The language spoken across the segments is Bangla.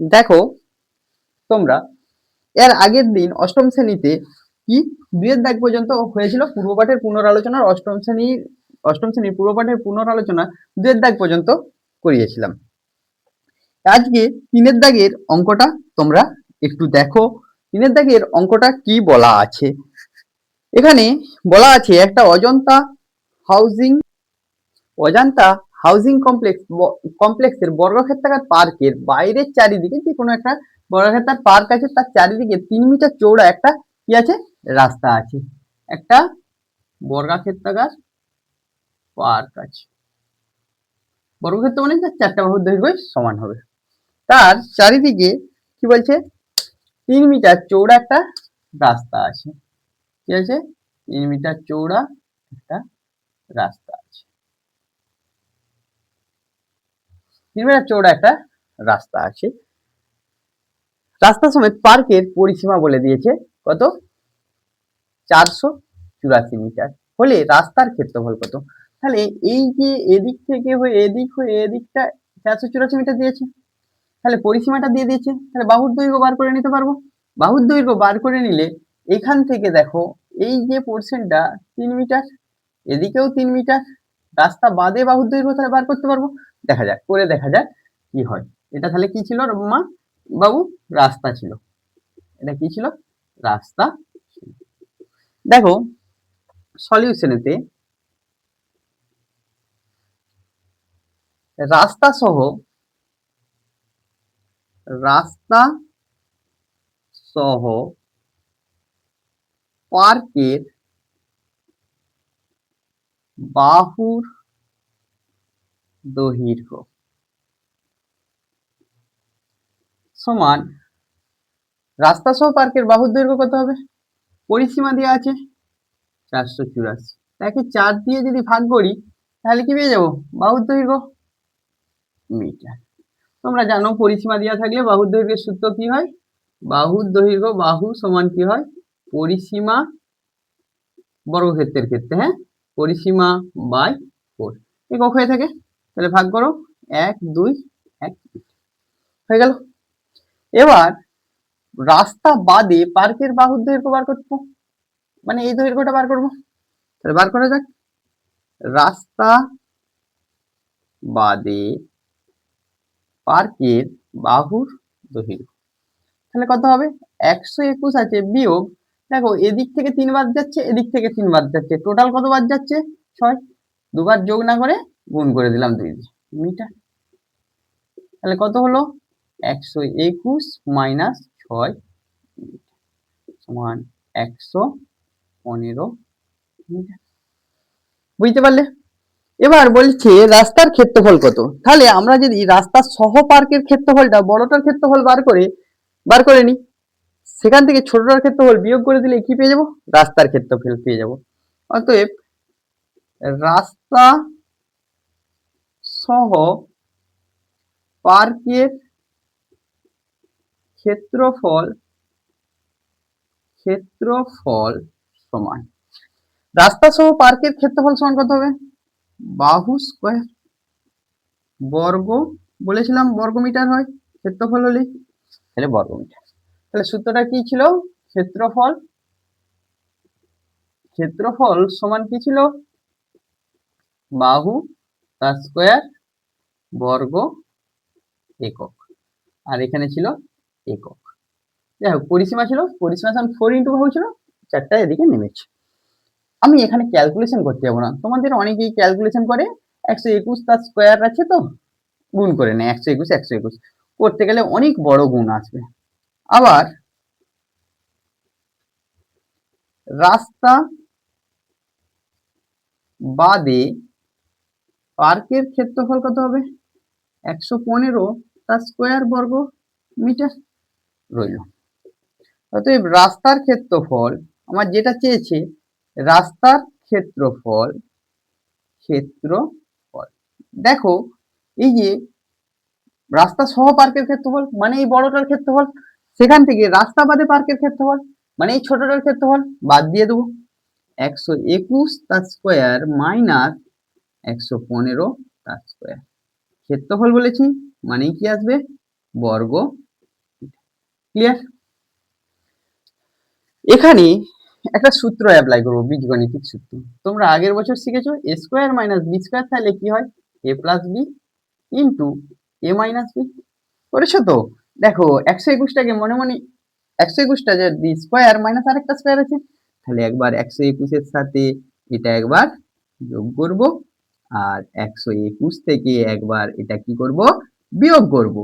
দেখো, তোমরা, এর আগের দিন অষ্টম শ্রেণীতে কি দুয়ের দাগ পর্যন্ত হয়েছিল? পূর্বপাঠের পুনরালোচনার অষ্টম শ্রেণির অষ্টম শ্রেণির পূর্ব পূর্বপাঠের পুনরালোচনা দুয়ের দাগ পর্যন্ত করিয়েছিলাম। আজকে তিনের দাগের অঙ্কটা তোমরা একটু দেখো। তিনের দাগের অঙ্কটা কি বলা আছে? এখানে বলা আছে একটা Ajanta housing, Ajanta housing complex কমপ্লেক্সের বর্গক্ষেত্রাকার পার্কের বাইরের চারিদিকে যে কোনো একটা বর্গক্ষেত্রার পার্ক আছে, তার চারিদিকে তিন মিটার চৌড়া একটা কি আছে? রাস্তা আছে। একটা বর্গাক্ষেত্রাকার পার্ক আছে। বর্গক্ষেত্র মানে তার চারটা বাহুর দৈর্ঘ্য সমান হবে। তার চারিদিকে কি বলছে? তিন মিটার চৌড়া একটা রাস্তা আছে। কি আছে? তিন মিটার চৌড়া একটা রাস্তা আছে চৌড়া একটা রাস্তা আছে। রাস্তা সমেত পার্কের পরিসীমা বলে দিয়েছে, কত? চারশো চুরাশি মিটার। হলে রাস্তার ক্ষেত্রফল কত? তাহলে এই যে এদিক থেকে হয়ে, এদিক হয়ে, এদিকটা চারশো চুরাশি মিটার দিয়েছে। তাহলে পরিসীমাটা দিয়ে দিয়েছে। তাহলে বাহুর দৈর্ঘ্য বার করে নিতে পারব। বাহুর দৈর্ঘ্য বার করে নিলে এখান থেকে দেখো, এই যে পোর্শনটা তিন মিটার, এদিকেও তিন মিটার, রাস্তা বাদে বাহুর দৈর্ঘ্য তাহলে বার করতে পারব। দেখা যাক, করে দেখা যাক কি হয়। এটা তাহলে কি ছিল মা বাবু, রাস্তা ছিল। এটা কি ছিল? রাস্তা। দেখো সলিউশনেতে রাস্তা সহ রাস্তা সহ পার্কের বাহুর দৈর্ঘ্য সমান রাস্তা সহ পার্কের বাহুর দৈর্ঘ্য কত হবে? পরিসীমা দেওয়া আছে চারশো চুরাশি। তাকে চার দিয়ে যদি ভাগ করি, তাহলে কি পেয়ে যাব? বাহুর দৈর্ঘ্য মিটার। তোমরা জানো পরিসীমা দেওয়া থাকলে বাহুর দৈর্ঘ্যের সূত্র কি হয়? বাহুর দৈর্ঘ্য বাহু সমান কি হয়? পরিসীমা বর্গক্ষেত্রের ক্ষেত্রে হ্যাঁ? পরিসীমা বাই ফোর। একক হয়ে থাকে? তাহলে ভাগ করো। এক, দুই, এক। হয়ে গেল। এবার রাস্তা বাদে পার্কের বাহুর দৈর্ঘ্য বার করব। মানে এই দৈর্ঘ্যটা বার করব। তাহলে বার করা যাক। রাস্তা বাদে পার্কের বাহুর দৈর্ঘ্য। তাহলে কত হবে? একশো একুশ আছে বিয়োগ। দেখো, এদিক থেকে তিন বাদ যাচ্ছে, এদিক থেকে তিন বাদ যাচ্ছে। টোটাল কত বাদ যাচ্ছে? ছয়। দুবার যোগ না করে গুণ করে দিলাম দুই মিটার। তাহলে কত হলো? একশো একুশ মাইনাস ছয় সমান একশো পনেরো মিটার। বুঝতে পারলে? এবার বলছে রাস্তার ক্ষেত্রফল কত? তাহলে আমরা যদি রাস্তার সহ পার্কের ক্ষেত্রফলটা বড়টার ক্ষেত্রফল বার করে বার করে নিই, সেখান থেকে ছোটটার ক্ষেত্রফল বিয়োগ করে দিলে কি পেয়ে যাব? রাস্তার ক্ষেত্রফল পেয়ে যাব। অতএব রাস্তা সহ পার্কের ক্ষেত্রফল ক্ষেত্রফল সমান। রাস্তা সহ পার্কের ক্ষেত্রফল সমান কত হবে? বাহু স্কোয়ার বর্গ বলেছিলাম বর্গ মিটার হয় ক্ষেত্রফল হলে? তাহলে বর্গ মিটার তাহলে সূত্রটা কি ছিল? ক্ষেত্রফল। ক্ষেত্রফল সমান কি ছিল? বাহু তার স্কোয়ার বর্গ একক। আর এখানে ছিল একক। যাই হোক, পরিসীমা ছিল, পরিসীমা সমান ফোর ইন্টু বাহু ছিল, চারটা এদিকে নেমেছে। আমি এখানে ক্যালকুলেশন করতে যাব না। তোমাদের অনেকেই ক্যালকুলেশন করে, একশো একুশ তার স্কোয়ার আছে তো, গুণ করে নেয়, একশো একুশ একশো একুশ। করতে গেলে অনেক বড় গুণ আসবে। আবার রাস্তা বাদে পার্কের ক্ষেত্রফল কত হবে? একশো পনেরো তার স্কোয়ার বর্গ মিটার রইল। অতএব রাস্তার ক্ষেত্রফল, আমার যেটা চেয়েছে, রাস্তার ক্ষেত্রফল ক্ষেত্রফল। দেখো, এই যে রাস্তা সহ পার্কের ক্ষেত্রফল মানে এই বড়টার ক্ষেত্রফল, সেখান থেকে রাস্তা বাদে পার্কের ক্ষেত্রফল মানে এই ছোটটার ক্ষেত্রফল বাদ দিয়ে দেবো। একশো একুশ তার স্কোয়ার মাইনাস একশো পনেরো তার স্কোয়ার ক্ষেত্রফল বলেছি মানে কি আসবে? বর্গ। ক্লিয়ার এখানে একটা সূত্র অ্যাপ্লাই করব, বীজগণিতিক সূত্র। তোমরা আগের বছর শিখেছো A square minus B square তাহলে কি হয়? A plus B into A minus B করেছ তো? দেখো, একশো একুশটাকে মনে মনে, একশো একুশটা যদি স্কোয়ার মাইনাস আরেকটা স্কোয়ার আছে, তাহলে একবার একশো একুশের সাথে এটা একবার যোগ করব। আর একশো একুশ থেকে একবার এটা কি করব? বিয়োগ করব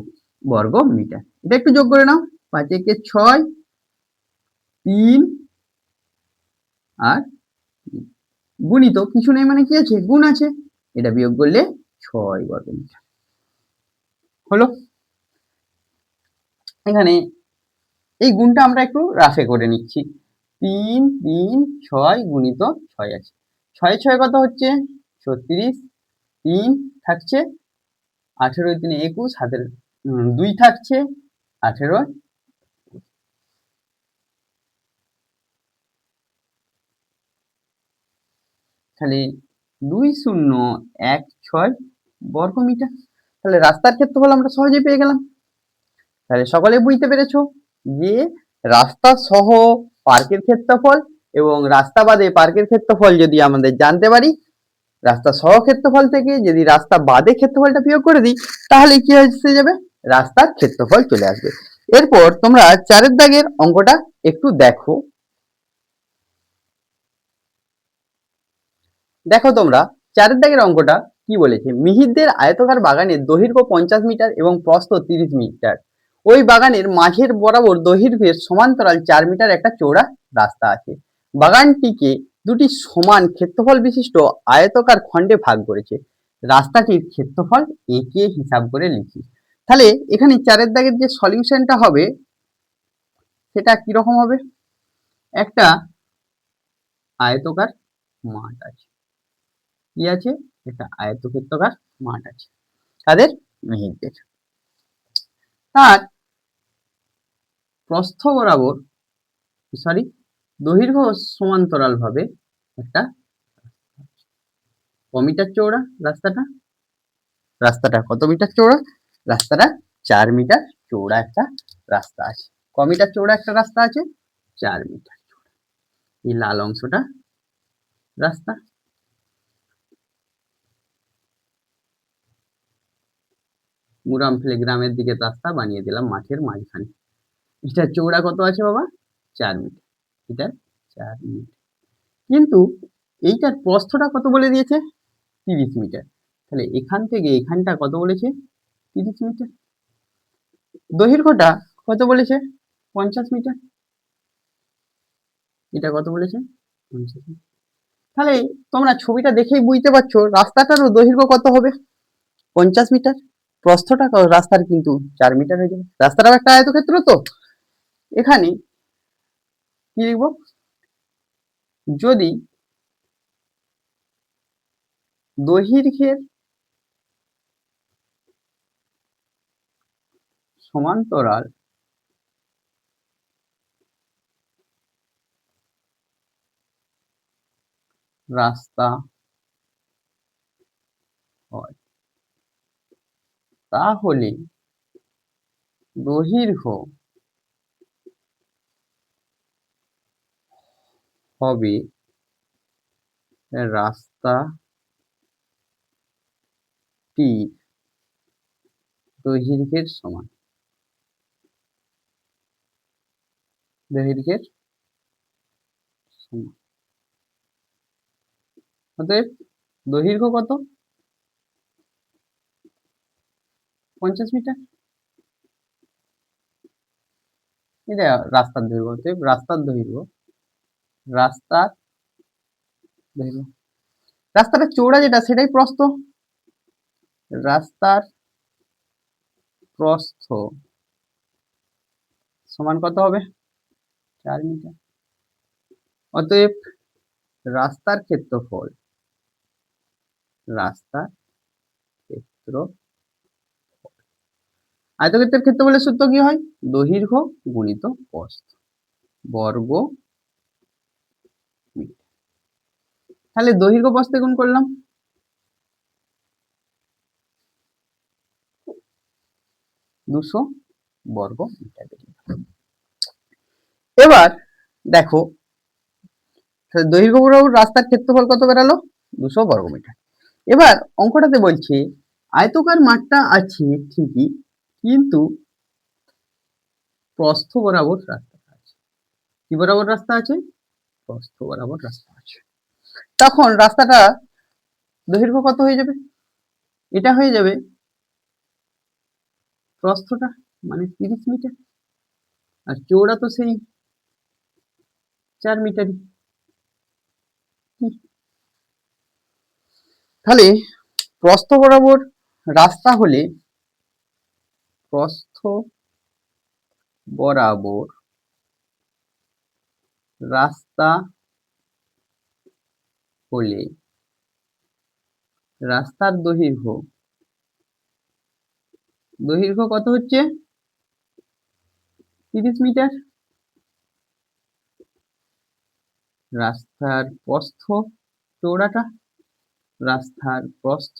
বর্গ মিটার এটা একটু যোগ করে নাও। পাঁচ একে ছয়, তিন আর গুণিত কিছু নেই মানে কি আছে? গুণ আছে। এটা বিয়োগ করলে ছয় বর্গ মিটার হলো? এখানে এই গুণটা আমরা একটু রাফে করে নিচ্ছি। তিন তিন, ছয় গুণিত ছয় আছে। ছয় ছয় কত হচ্ছে? ছত্রিশ, তিন থাকছে, আঠেরো তিনে একুশ, হাতের দুই থাকছে, আঠেরো। তাহলে দুই শূন্য এক ছয় বর্গ মিটার তাহলে রাস্তার ক্ষেত্রফল আমরা সহজে পেয়ে গেলাম। তাহলে সকলে বুঝতে পেরেছ যে রাস্তা সহ পার্কের ক্ষেত্রফল এবং রাস্তা বাদে পার্কের ক্ষেত্রফল যদি আমাদের জানতে পারি রাস্তা সহ ক্ষেত্রফল থেকে যদি রাস্তা বাদে ক্ষেত্রফলটা বিয়োগ করে দিই, তাহলে কি এসে যাবে? রাস্তার ক্ষেত্রফল চলে আসবে। এরপর তোমরা চারের দাগের অঙ্কটা একটু দেখো। দেখো তোমরা, চারের দাগের অঙ্কটা কি বলেছে? মিহিরদের আয়তকার বাগানের দৈর্ঘ্য পঞ্চাশ মিটার এবং প্রস্থ তিরিশ মিটার। ওই বাগানের মাঝের বরাবর দৈর্ঘ্যের সমান্তরাল চার মিটার একটা চৌড়া রাস্তা আছে। বাগানটিকে দুটি সমান ক্ষেত্রফল বিশিষ্ট আয়তকার খণ্ডে ভাগ করেছে। রাস্তাটির ক্ষেত্রফল একে হিসাব করে লিখি। তাহলে এখানে চারের দাগের যে সলিউশনটা হবে, সেটা কীরকম হবে? একটা আয়তকার মাঠ আছে। কি আছে? একটা আয়তক্ষেত্রকার মাঠ আছে। তাদের মেহিরদের। তার প্রস্থ বরাবর সরি দৈর্ঘ্য সমান্তরাল ভাবে একটা ক মিটার চৌড়া রাস্তাটা? রাস্তাটা কত মিটার চৌড়া রাস্তাটা চার মিটার চৌড়া একটা রাস্তা আছে। ক মিটার চৌড়া একটা রাস্তা আছে? চার মিটার চৌড়া এই লাল অংশটা রাস্তা। মুরাম ফেলে গ্রামের দিকে রাস্তা বানিয়ে দিলাম মাঠের মাঝখানে। এটার চৌড়া কত আছে বাবা? চার মিটার। এটা চার মিটার কিন্তু এইটার প্রস্থটা কত বলে দিয়েছে? তিরিশ মিটার। তাহলে এখান থেকে এখানটা কত বলেছে? তিরিশ মিটার। দৈর্ঘ্যটা কত বলেছে? পঞ্চাশ মিটার। এটা কত বলেছে? পঞ্চাশ তাহলে তোমরা ছবিটা দেখেই বুঝতে পারছ, রাস্তাটারও দৈর্ঘ্য কত হবে? পঞ্চাশ মিটার। প্রস্থটা রাস্তার কিন্তু চার মিটার হয়ে যাবে। রাস্তাটাও একটা আয়তক্ষেত্র তো। এখানে কি লিখব? যদি দৈর্ঘ্যের সমান্তরাল রাস্তা হয় তাহলে দৈর্ঘ্য হবে। রাস্তা টি দৈর্ঘ্যের সমান। দৈর্ঘ্যের সমান। অতএব দৈর্ঘ্য কত? পঞ্চাশ মিটার। এটা রাস্তার দৈর্ঘ্য। অতএব রাস্তার দৈর্ঘ্য রাস্তার রাস্তাটা চৌড়া যেটা, সেটাই প্রস্থ। রাস্তার প্রস্থ। সমান কত হবে? চার মিটার। অতএব রাস্তার ক্ষেত্রফল, রাস্তার ক্ষেত্র আয়তক্ষেত্রের ক্ষেত্রফলের সূত্র কি হয়? দৈর্ঘ্য গুণিত প্রস্থ। বর্গ মিটার তাহলে দৈর্ঘ্য বস্তে গুণ করলাম? দুশো বর্গ মিটার এবার দেখো দৈর্ঘ্য বরাবর রাস্তার ক্ষেত্রফল কত বেরালো? দুশো বর্গমিটার এবার অঙ্কটাতে বলছে, আয়তকার মাঠটা আছে ঠিকই, কিন্তু প্রস্থ বরাবর রাস্তা আছে। কি বরাবর রাস্তা আছে? প্রস্থ বরাবর রাস্তা তখন রাস্তাটা দৈর্ঘ্য কত হয়ে যাবে। এটা হয়ে যাবে প্রস্থটা মানে তিরিশ মিটার। আর চৌড়া তো সেই চার মিটারই। তাহলে প্রস্থ বরাবর রাস্তা হলে প্রস্থ বরাবর রাস্তা হলে রাস্তার দৈর্ঘ্য। দৈর্ঘ্য কত হচ্ছে? তিরিশ মিটার। রাস্তার প্রস্থ চৌড়াটা রাস্তার প্রস্থ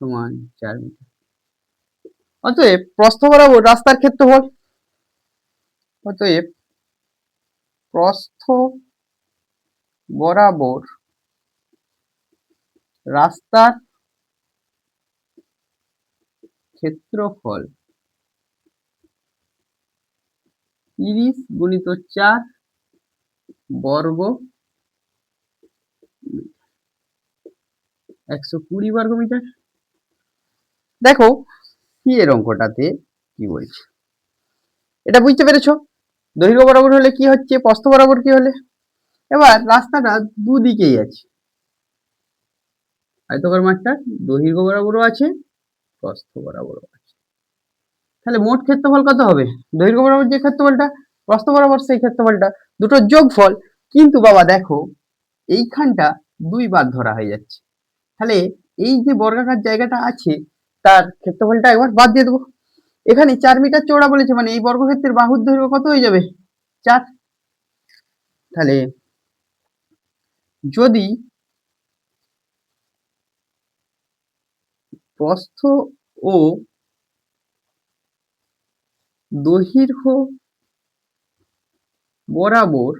সমান চার মিটার। অতএব প্রস্থ বরাবর রাস্তার ক্ষেত্রফল। অতএব প্রস্থ বরাবর রাস্তার ক্ষেত্রফল তিরিশ গুণিত চার বর্গ একশো কুড়ি বর্গ মিটার। দেখো, কি এর অঙ্কটাতে কি বলছে? এটা বুঝতে পেরেছ? দৈর্ঘ্য বরাবর হলে কি হচ্ছে? প্রস্থ বরাবর কি হলে? এবার রাস্তাটা দুদিকেই আছে। আয়তকার মাঠটা দৈর্ঘ্য বরাবরও আছে, প্রস্থ বরাবরও আছে। তাহলে মোট ক্ষেত্রফল কত হবে? দৈর্ঘ্য বরাবর যে ক্ষেত্রফলটা, প্রস্থ বরাবর সেই ক্ষেত্রফলটা, দুটোর যোগফল। কিন্তু বাবা দেখো, এইখানটা দুই দুইবার ধরা হয়ে যাচ্ছে। তাহলে এই যে বর্গাকার জায়গাটা আছে, তার ক্ষেত্রফলটা একবার বাদ দিয়ে দেবো। এখানে চার মিটার চওড়া বলেছে মানে এই বর্গক্ষেত্রের বাহুর দৈর্ঘ্য কত হয়ে যাবে? চার। তাহলে যদি প্রস্থ ও দৈর্ঘ্য বরাবর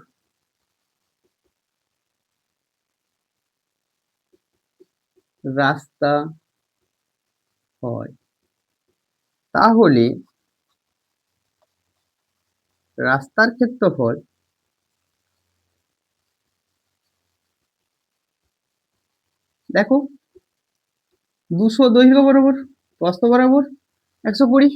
রাস্তা হয় তাহলে রাস্তার ক্ষেত্রফল দেখো। দুশো দৈর্ঘ্য বরাবর প্রস্থ বরাবর, একশো কুড়ি।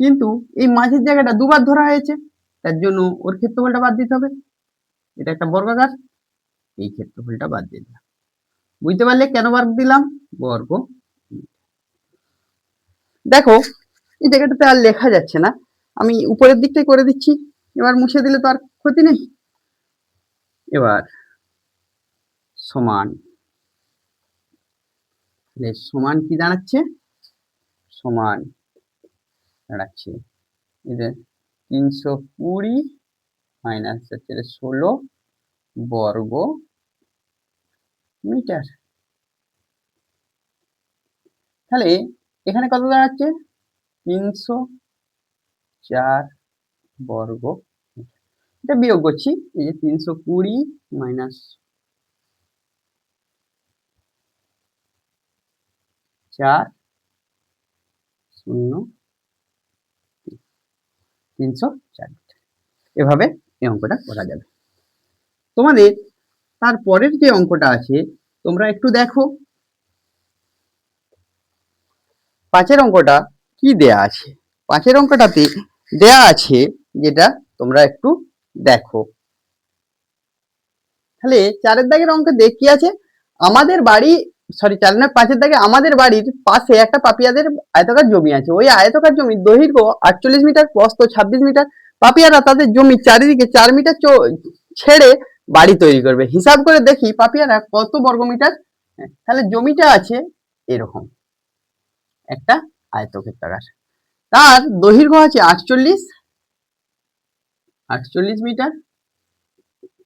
কিন্তু এই মাঝের জায়গাটা দুবার ধরা হয়েছে, তার জন্য ওর ক্ষেত্রফলটা বাদ দিতে হবে। এটা একটা বর্গাকার, এই ক্ষেত্রফলটা বাদ দিয়ে দিলাম। বুঝতে পারলে কেন বার দিলাম? বর্গ দেখো, এই জায়গাটাতে আর লেখা যাচ্ছে না। আমি উপরের দিকটাই করে দিচ্ছি, এবার মুছে দিলে তো আর ক্ষতি নেই। এবার সমান সমান কি দাঁড়াচ্ছে? সমান দাঁড়াচ্ছে। এদের তিনশো কুড়ি মাইনাস হচ্ছে ষোলো বর্গ মিটার। তাহলে এখানে কত দাঁড়াচ্ছে? তিনশো চার বর্গ। এটা বিয়োগ করছি, এই যে তিনশো কুড়ি মাইনাস চার শূন্য তিনশো চার এভাবে এই অঙ্কটা করা যাবে। তোমাদের তারপরের যে অঙ্কটা আছে, তোমরা একটু দেখো। পাঁচের অঙ্কটা কি দেয়া আছে? পাঁচের অঙ্কটাতে দেয়া আছে যেটা তোমরা একটু দেখো। তাহলে চারের দাগের অঙ্কে দেখ কি আছে? আমাদের বাড়ি সরি চার না পাঁচের দাগে আমাদের বাড়ির পাশে একটা পাপিয়াদের আয়তকার জমি আছে। ওই আয়তকার জমির দৈর্ঘ্য আটচল্লিশ মিটার প্রস্থ ছাব্বিশ মিটার। পাপিয়ারা তাদের জমি চারিদিকে চার মিটার ছেড়ে বাড়ি তৈরি করবে। হিসাব করে দেখি পাপিয়ারা কত বর্গমিটার হ্যাঁ, তাহলে জমিটা আছে এরকম একটা আয়তক্ষেত্রাকার। তার দৈর্ঘ্য আছে আটচল্লিশ আটচল্লিশ মিটার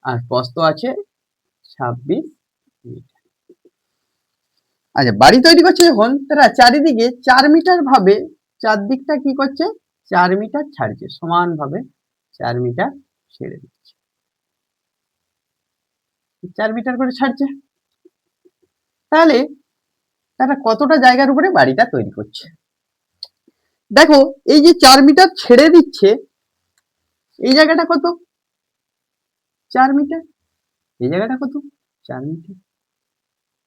আর প্রস্থ আছে ছাব্বিশ মিটার। আচ্ছা বাড়ি তৈরি করছে যখন, তারা চারিদিকে চার মিটার ভাবে, চারদিকটা কি করছে? চার মিটার ছাড়ছে সমানভাবে চার মিটার ছেড়ে দিচ্ছে। চার মিটার করে ছাড়ছে। তাহলে তারা কতটা জায়গার উপরে বাড়িটা তৈরি করছে? দেখো, এই যে চার মিটার ছেড়ে দিচ্ছে এই জায়গাটা কত? চার মিটার। এই জায়গাটা কত? চার মিটার।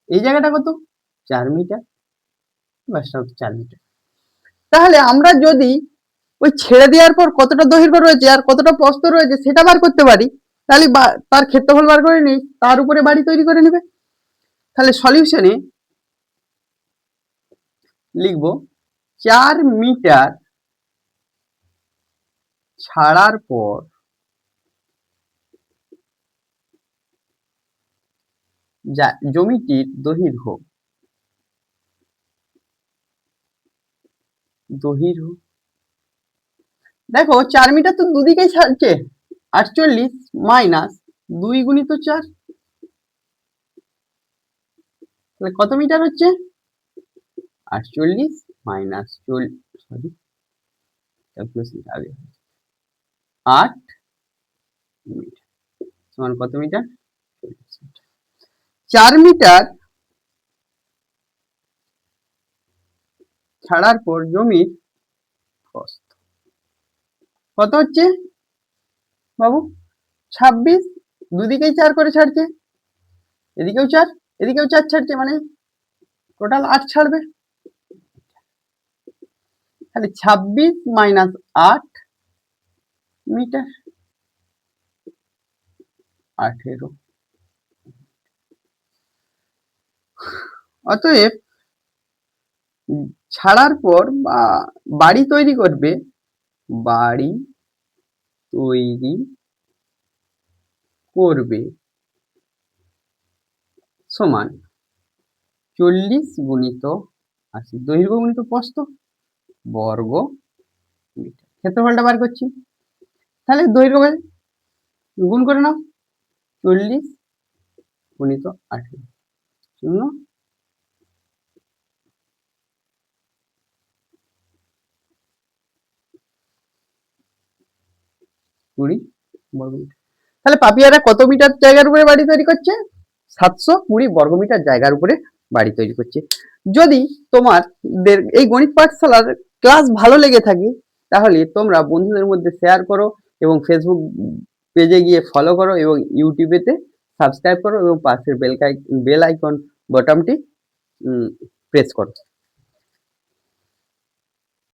এই জায়গাটা কত? চার মিটার। বাসটা চার মিটার। তাহলে আমরা যদি ওই ছেড়ে দেওয়ার পর কতটা দৈর্ঘ্য রয়েছে আর কতটা প্রস্থ রয়েছে সেটা বার করতে পারি, তাহলে তার ক্ষেত্রফল বার করে নিই, তার উপরে বাড়ি তৈরি করে নেবে। তাহলে সলিউশনে লিখব চার মিটার ছাড়ার পর যা জমিটির দৈর্ঘ্য দৈর্ঘ্য দেখো, চার মিটার তো দুদিকে ছাড়ছে। আটচল্লিশ মাইনাস দুই গুণিত চার। তাহলে কত মিটার হচ্ছে? আটচল্লিশ মাইনাস চল সরি ক্যালকুলেশন আগে। আট মিটার সমান কত মিটার? চার মিটার ছাড়ার পর জমির প্রস্থ। কত হচ্ছে? বাবু, ছাব্বিশ, দুদিকেই চার করে ছাড়ছে। এদিকেও চার এদিকেও চার ছাড়ছে মানে টোটাল আট ছাড়বে। তাহলে ছাব্বিশ মাইনাস আট মিটার? আঠেরো। অতএব ছাড়ার পর বাড়ি তৈরি করবে, বাড়ি তৈরি করবে সমান চল্লিশ গুণিত আশি, দৈর্ঘ্য গুণিত প্রস্থ বর্গ মিটার। ক্ষেত্রফলটা বার করছি। তাহলে দৈর্ঘ্য গুণ করে নাও। চল্লিশ গুণিত আঠেরো। শূন্য। কুড়ি। বর্গ মিটার তাহলে পাপিয়ারা কত মিটার জায়গার উপরে বাড়ি তৈরি করছে? সাতশো কুড়ি বর্গমিটার জায়গার উপরে বাড়ি তৈরি করছে। যদি তোমার এই গণিত পাঠশালার ক্লাস ভালো লেগে থাকে, তাহলে তোমরা বন্ধুদের মধ্যে শেয়ার করো। এবং ফেসবুক পেজে গিয়ে ফলো করো এবং ইউটিউবেতে সাবস্ক্রাইব করো এবং পাশের বেল বেল আইকন বটনটি প্রেস করো।